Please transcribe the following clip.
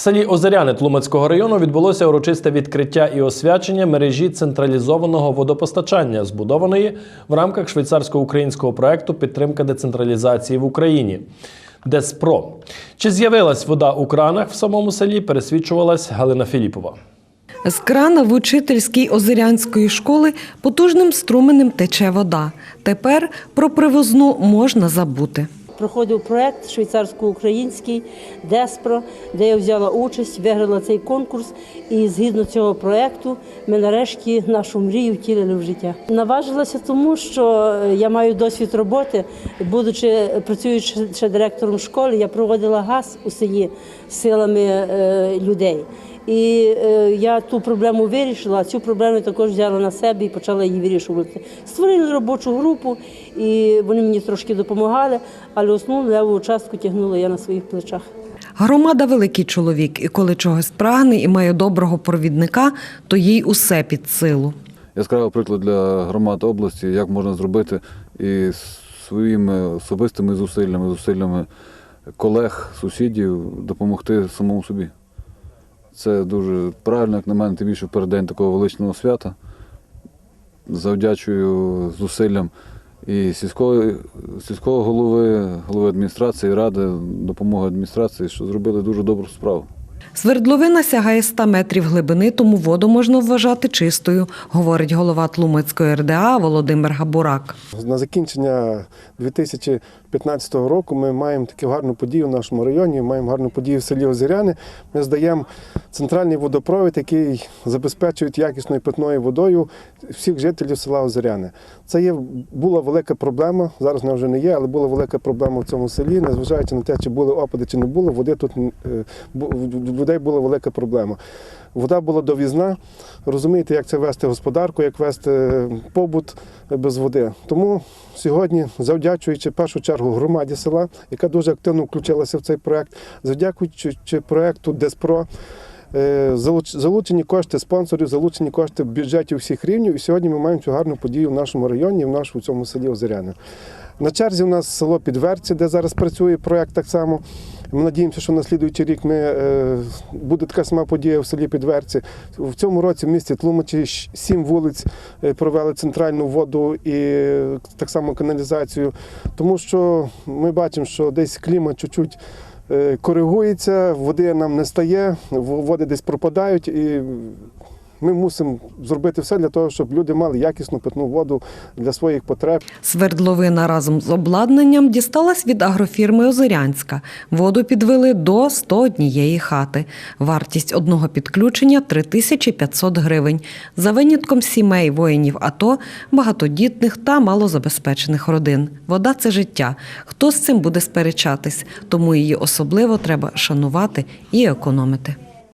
В селі Озеряни Тлумацького району відбулося урочисте відкриття і освячення мережі централізованого водопостачання, збудованої в рамках швейцарсько-українського проекту Підтримка децентралізації в Україні. Деспро. Чи з'явилась вода у кранах в самому селі, пересвідчувалась Галина Філіпова. З крана в учительській озерянської школи потужним струменем тече вода. Тепер про привозну можна забути. Проходив проект швейцарсько-український Деспро, де я взяла участь, виграла цей конкурс. І згідно цього проекту ми нарешті нашу мрію втілили в життя. Наважилася тому, що я маю досвід роботи, будучи працюючи ще директором школи, я проводила газ у селі силами е, людей. І е, я ту проблему вирішила, а цю проблему також взяла на себе і почала її вирішувати. Створили робочу групу, і вони мені трошки допомагали, але основну леву частку тягнула я на своїх плечах. Громада великий чоловік, і коли чогось прагне і має доброго провідника, то їй усе під силу. яскравий приклад для громад області, як можна зробити і своїми особистими зусиллями, зусиллями колег, сусідів допомогти самому собі. Це дуже правильно, як на мене, тим більше в переддень такого величного свята. Завдячую зусиллям і сільського, сільського голови, голови адміністрації, ради, допомоги адміністрації, що зробили дуже добру справу. Свердловина сягає 100 метрів глибини, тому воду можна вважати чистою, говорить голова Тлумацької РДА Володимир Габурак. На закінчення 2015 року ми маємо таку гарну подію в нашому районі, маємо гарну подію в селі Озеряни. Ми здаємо центральний водопровід, який забезпечує якісною питною водою всіх жителів села Озеряни. Це є, була велика проблема, зараз вона вже не є, але була велика проблема в цьому селі, незважаючи на те, чи були опади, чи не було, води тут е, людей була велика проблема. Вода була довізна. Розумієте, як це вести господарку, як вести побут без води. Тому сьогодні, завдячуючи першу чергу громаді села, яка дуже активно включилася в цей проект, завдякуючи проекту Деспро. е, Залучені кошти спонсорів, залучені кошти бюджетів всіх рівнів. І сьогодні ми маємо цю гарну подію в нашому районі, в нашому цьому селі Озеряне. На черзі у нас село Підверці, де зараз працює проект так само. Ми надіємося, що на слідуючий рік ми, е, буде така сама подія в селі Підверці. В цьому році в місті Тлумачі сім вулиць е, провели центральну воду і так само каналізацію. Тому що ми бачимо, що десь клімат чуть-чуть е, коригується, води нам не стає, води десь пропадають. І ми мусимо зробити все для того, щоб люди мали якісну питну воду для своїх потреб. Свердловина разом з обладнанням дісталась від агрофірми Озерянська. Воду підвели до 101 хати. Вартість одного підключення 3500 гривень. За винятком сімей воїнів АТО, багатодітних та малозабезпечених родин. Вода це життя. Хто з цим буде сперечатись? Тому її особливо треба шанувати і економити.